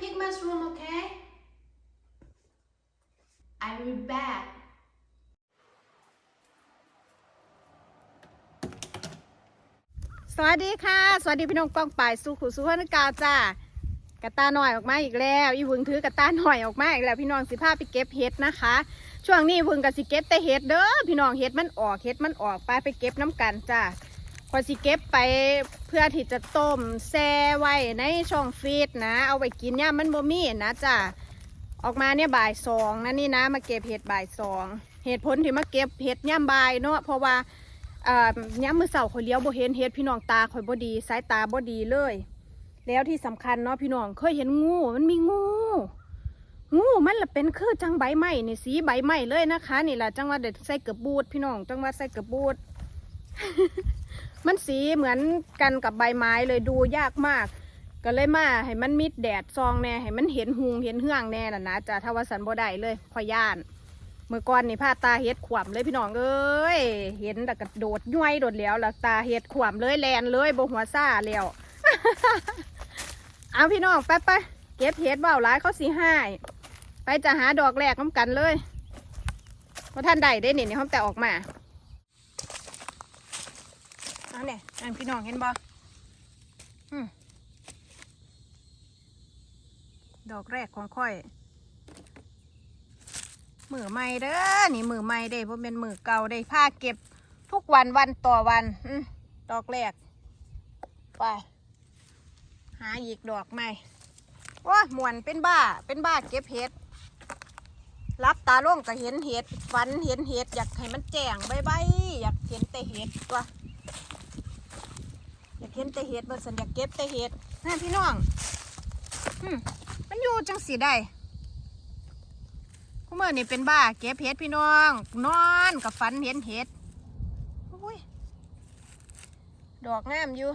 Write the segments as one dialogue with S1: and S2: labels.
S1: pick mushroom, okay? I'll be back.
S2: สวัสดีค่ะ สวัสดีพี่น้องกองป่ายสุขุสุวรรณกาจ้ากระตาหน่อยออกมาอีกแล้วอีวึงถือกระตาหน่อยออกมาอีกแล้วพี่น้องสิพาไปเก็บเห็ดนะคะ ช่วงนี้วึงกับสิเก็บแต่เห็ดเด้อพี่น้องเห็ดมันออกเห็ดมันออกไปไปเก็บน้ำกันจ้า พอสิเก็บไปเพื่อที่จะต้มแช่ไว้ในช่องฟรีซนะ เอาไว้กินย่ามมันบ่มีนะจ้าออกมาเนี่ยบ่ายสองนะนี่นะ มาเก็บเห็ดบ่ายสองเหตุผลที่มาเก็บเห็ดย่ามบ่ายเนาะเพราะว่าอ่าย้ำมือเสาข่อยเลี้ยวบ่เห็นเฮ็ดพี่น้องตาข่อยบ่ดีสายตาบ่ดีเลย แล้วที่สำคัญเนาะพี่น้องเคยเห็นงูมันมีงู งูมันละเป็นคือจังใบไม้นี่สีใบไม้เลยนะคะ นี่แหละจังว่าเด็ดใส่เกือบบูดพี่น้องจังว่าใส่เกือบบูด มันสีเหมือนกันกับใบไม้เลยดูยากมาก ก็เลยมาให้มันมิดแดดซองแน่ให้มันเห็นหุงเห็นเฮืองแน่น่ะนะจ้ะถ้าว่าสันบ่ได้เลยขอยย่าน เมื่อก่อนนี่ผ้าตาเฮ็ดขวามเลยพี่น้องเอ้ยเห็นแต่กระโดดย่อยโดดแล้วแล้วตาเฮ็ดขวามเลยแลนเลยบหัวซ่าแล้วเอาพี่น้องไปไปเก็บเห็ดเบาหลายเขาสีห้ายไปจะหาดอกแรกน้ำกันเลยเพราะท่านใดได้เนี่ยเขาแต่ออกมาเอาเนี่ยอันพี่น้องเห็นบ่อืมดอกแรกของค่อย มือใหม่เด้อ นี่มือใหม่เด้เพราะเป็นมือเก่าได้ผ้าเก็บทุกวันวันต่อวันอดอกแรก ไป หาอีกดอกใหม่ว้าหมวนเป็นบ้า เป็นบ้าเก็บเห็ดรับตาล่งก็เห็นเห็ดฟันเห็นเห็ด อยากให้มันแจ้งใบใบอยากเห็นแต่เห็ดตัว ห็นแต่เห็ดบอร์สันอยากเก็บแต่เห็ดนั่นพี่น้องอืมมันอยู่จังสีได้กูเมื่อนี่เป็นบ้าเก็บเห็ดพี่น้อง นอนกับฝันเห็นเห็ดอุ้ยดอกงามอยู่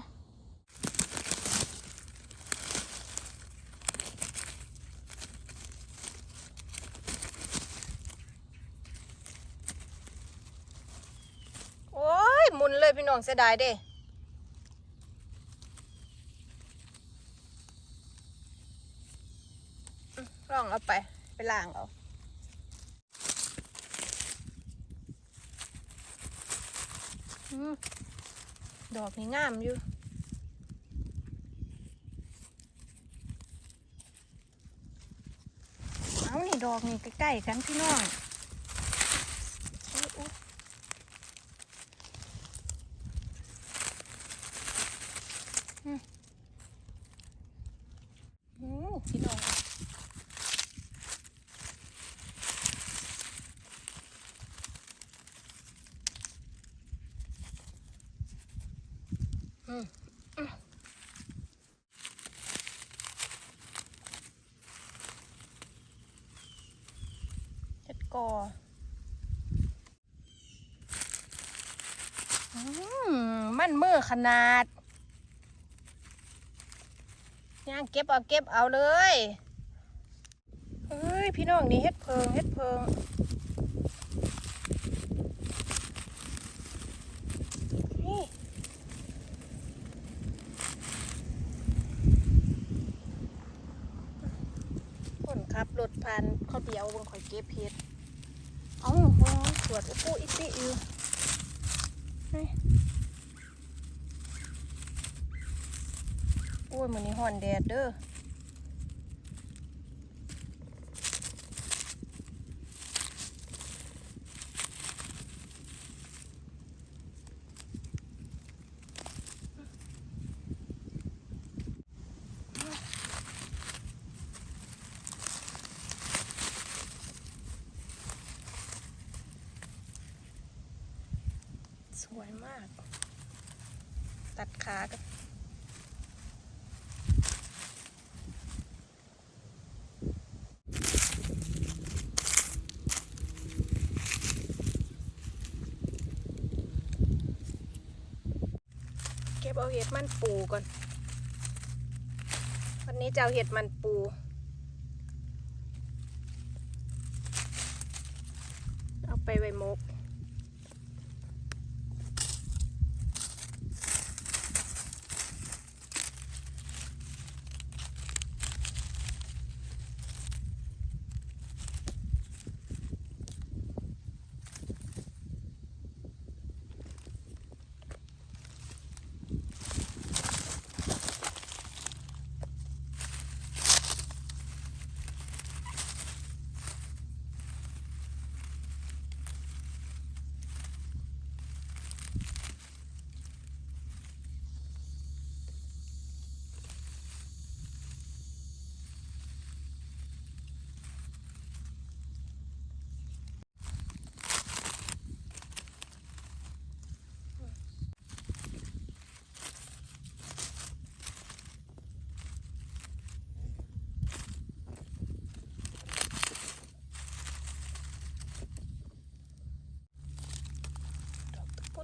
S2: โอ้ยมุนเลยพี่น้องเสียดายเด้อืมลองเอาไป ไป ล้างเอาอืมดอกนี่งามอยู่เอานี่ดอกนี่ใกล้ๆกันพี่น้องอืมโอ้พี่น้องอืมอืมเห็ด กออืมมันมือขนาดย่างเก็บเอาเก็บเอาเลย เฮ้ย พี่น้องนี่เฮ็ดเพิงเฮ็ดเพิงนี่ คนขับรถผ่านเขาเดียวเบงข่อยเก็บเห็ด เอาโหสวดอุปุอิปิอยู่เฮ้ยโอ้ยมือนี้ห่อนแดดเด้อสวยมาก ตัดขากัน บเอาเห็ดมันปูก่อน วันนี้จะเอาเห็ดมันปู เอาไปไว้มก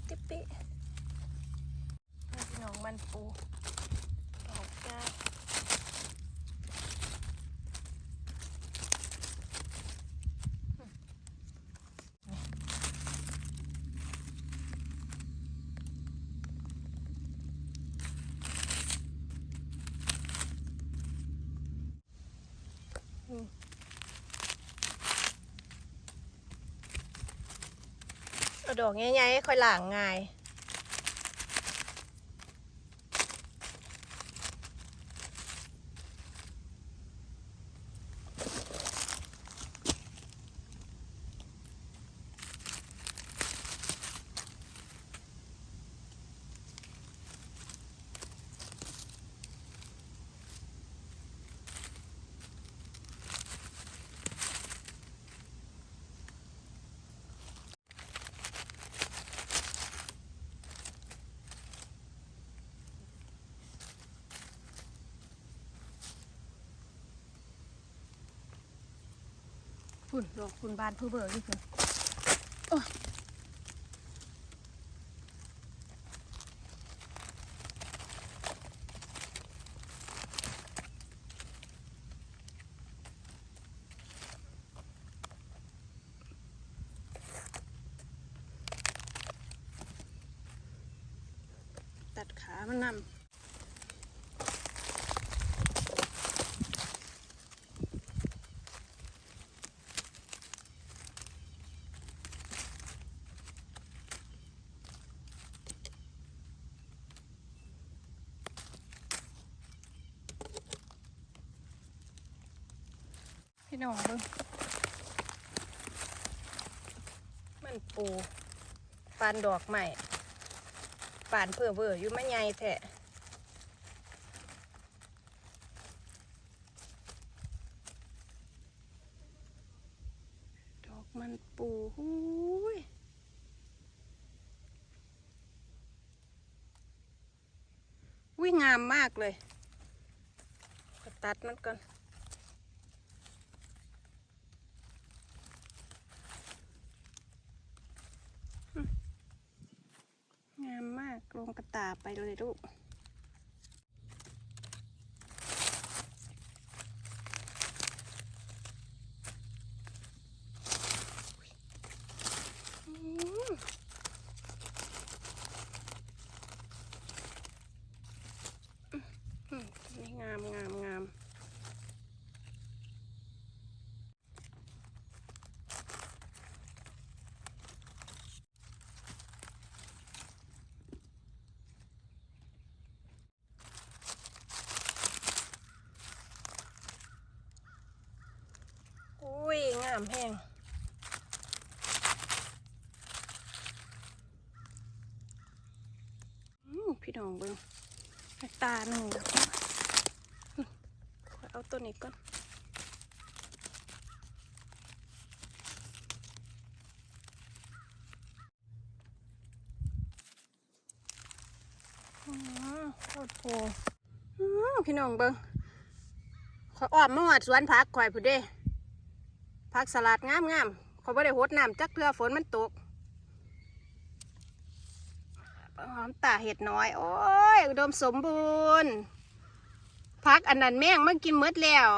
S2: ติ๊ปปี้นี่ พี่น้องมันปูดอกจ้าดอกใหญ่ๆค่อยหลางง่าย คุณดอกคุณบานผู้เบิกนี่คุณโอ้ยตัดขามันนำ พี่น้องเบิ่งมันปูปานดอกใหม่ปานเพื่อเวออยู่ไม่ใหญ่แท้ดอกมันปูหูยวิงามมากเลยตัดมันก่อน งามมาก ลงกระตาไปเลยลูกอืมอืมนี่งามงามงามอุ้ยงามแห้งพี่น้องเบิ้งตาหนึ่งแล้วก็อืมขอเอาตัวนี้ก่อนอ๋อโคตรโพพี่น้องเบิ้งขอยออมมาหอดสวนผักข่อยผู้เด้ ผักสลัดงามงามๆขอยบ่ได้หดน้ำจักเทื่อฝนมันตกหอมตาเห็ดน้อย โอ้ยอุดมสมบูรณ์ผักอันนั้นแม่งมันกินหมดแล้ว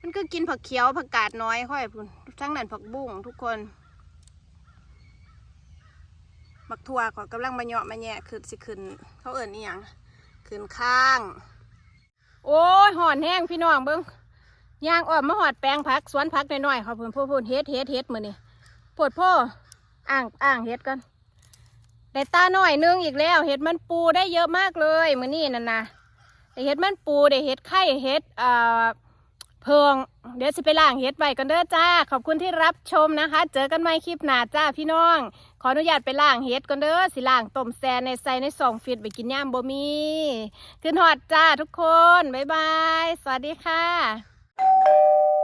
S2: มันก็กินผักเขียวผักกาดน้อยค่อยพุ่นทั้งนั้นผักบุ้งทุกคนมักทั่วขอกำลังมาเหาะมาแยะขึ้นสิขึ้นเขาเอิ่นนี่ยังขึ้นข้าง โอ้ยหอนแห้งพี่น้องเบิ้ง ยางออมมาหอดแปลงผักสวนผักน้อยๆขาเพิ่นพูดพูดเฮ็ดเฮ็ดเฮ็ดมือนี่ปวดพ่ออ่างอ่างเฮ็ดกันได้ตาหน่อยนึงอีกแล้ว เห็ดมันปูได้เยอะมากเลยมือนี่นั่นนะได้เห็ดมันปูได้เห็ดไข่เห็ดเอ่อเพิงเดี๋ยวสิไปล่างเห็ดไว้กันเด้อจ้า ขอบคุณที่รับชมนะคะ เจอกันใหม่คลิปหน้าจ้าพี่น้อง ขออนุญาตไปล่างเห็ดก่อนเด้อสิล่างต้มแซนในใส่ในสองฟิตไปกินย่ามบ่มีขึ้นหอดจ้าทุกคนบ๊ายบายสวัสดีค่ะ Thank you.